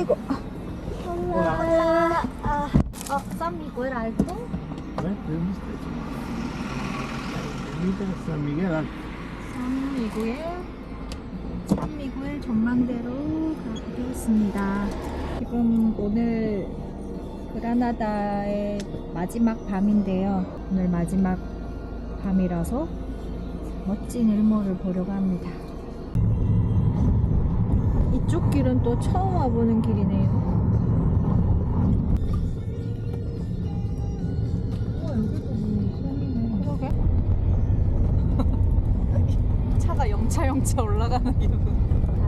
아이고. 올라. 아, 어, 쌈이고요, 알고? Viste San Miguel Alto. 쌈미구의 쌈미구의 전망대로 가보겠습니다. 지금 오늘 그라나다의 마지막 밤인데요. 오늘 마지막 밤이라서 멋진 일몰을 보려고 합니다. 이쪽 길은 또 처음 와보는 길이네요. 뭐. 차가 영차 영차 올라가는 기분.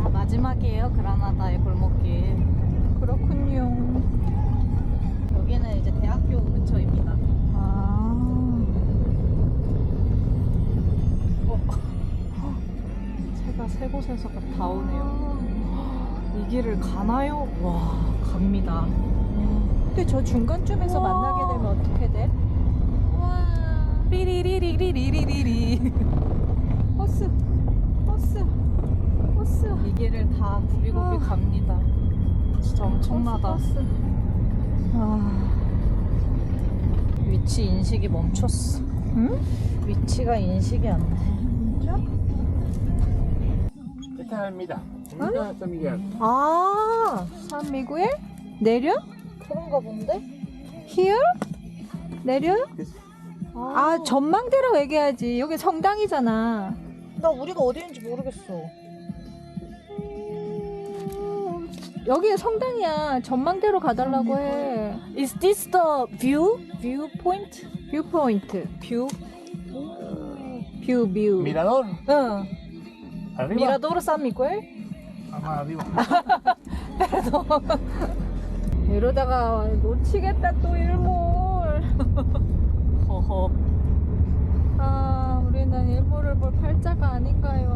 아 마지막이에요 그라나다의 골목길. 그렇군요. 여기는 이제 대학교 근처입니다. 아. 어. 차가 세 곳에서 다 오네요. 이 길을 가나요? 와 갑니다. 근데 저 중간쯤에서 만나게 되면 어떻게 돼? 와. 삐리리리리리리리. 버스, 버스, 버스. 이 길을 다 굽이굽이 아. 갑니다. 진짜 엄청나다. 버스, 버스. 아. 위치 인식이 멈췄어. 응? 위치가 인식이 안 돼. 진짜? Es San Miguel. 아, 산 미구에 내려? 그런가 본데? Here? 내려? 아, 전망대라고 얘기하지. 여기 성당이잖아. 나 우리가 어디 있는지 모르겠어. 음, 여기 성당이야. 전망대로 가달라고 해. Is this the view? View point? 뷰 포인트. 뷰? 뷰, 뷰. Mirador. 응. Arriba. 미라도 Vamos arriba. 이러다가 놓치겠다 또 일몰. 허허. 아, 우리는 일몰을 볼 팔자가 아닌가요?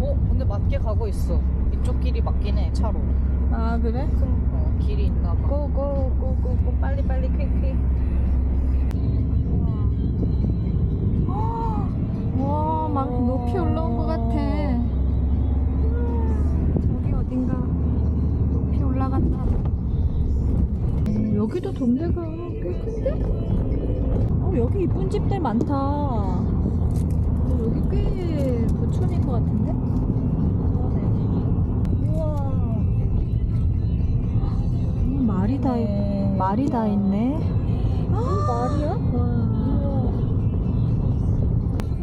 어, 근데 맞게 가고 있어. 이쪽 길이 맞긴 해, 차로. 아, 그래? 큰 어, 길이 있나 봐. 고고고고고 여기도 동네가 꽤 큰데? 어, 여기 이쁜 집들 많다. 어, 여기 꽤 부촌인 것 같은데? 우와. 음, 말이 다, 네. 말이 다 있네. 말이야? 와.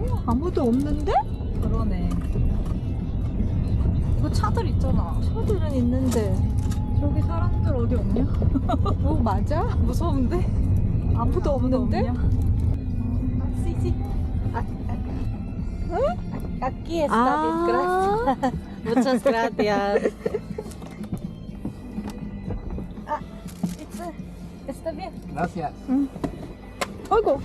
어, 아무도 없는데? 그러네. 그 차들 있잖아. 차들은 있는데 저기 사람들 어디 없냐? 어 맞아? 무서운데? 아무도 없는데? 시시. 아, 아, aquí está bien, gracias. Muchas gracias. Ah, it's, está bien. Gracias. 아이고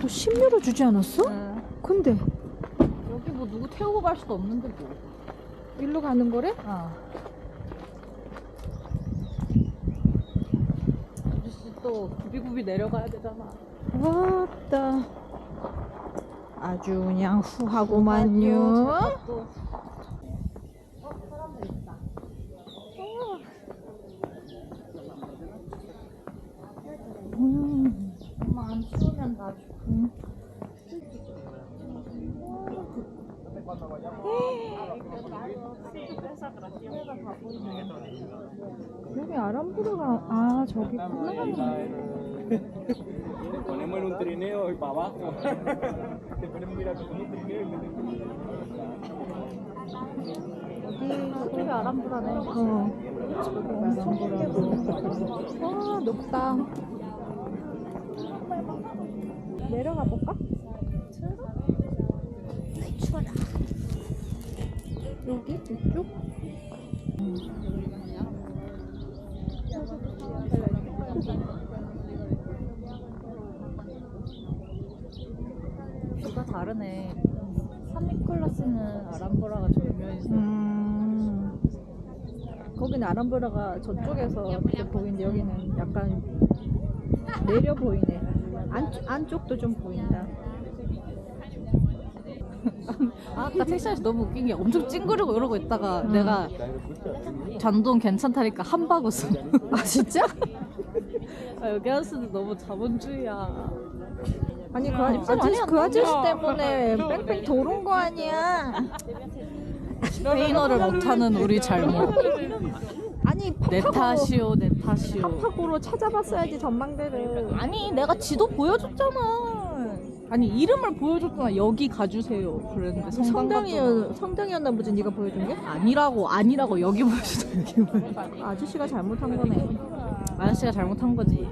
너 10유로 주지 않았어? 응. 근데 여기 뭐 누구 태우고 갈 수도 없는데 뭐. 일로 가는 거래? 아. 아저씨 또 구비구비 내려가야 되잖아. 왔다 아주 그냥 후하고만요 또. 어, 사람들 있다. 음. 엄마 안 추우면 나 줘. 여기 아람브르가 아 저기 있구나 Te ponemos en un trineo y para abajo. Te ponemos mira como un trineo y 여기 저기 아람브라네. 어 엄청 크게 보인다 와 높다 내려가 볼까? 여기 이쪽? 뷰가 다르네. 산미클라스는 아람브라가 절묘해서. 음 거기는 아람브라가 저쪽에서 이렇게 보이는데 여기는 약간 내려 보이네 안, 안쪽도 좀 보인다 아까 택시에서 너무 웃긴 게 엄청 찡그리고 이러고 있다가 내가 전동 괜찮다니까 한박 웃음. 아 진짜? 아, 여기 하우스는 너무 자본주의야. 아니 그 아저씨, 아니, 그 아저씨 때문에 뺑뺑 도는 거 아니야 스페인어를 못하는 우리 잘못. 아니 내 탓이오, 내 탓이오. 팝하고로 찾아봤어야지 전망대를 아니 내가 지도 보여줬잖아. 아니 이름을 보여줬잖아. 여기 가주세요. 그랬는데 성당. 성당이었, 성당이었나 보지 네가 보여준 게? 아니라고 아니라고 여기 보여줬다 여기 보여줬다. 아저씨가 잘못한 거네 아저씨가 잘못한 거지.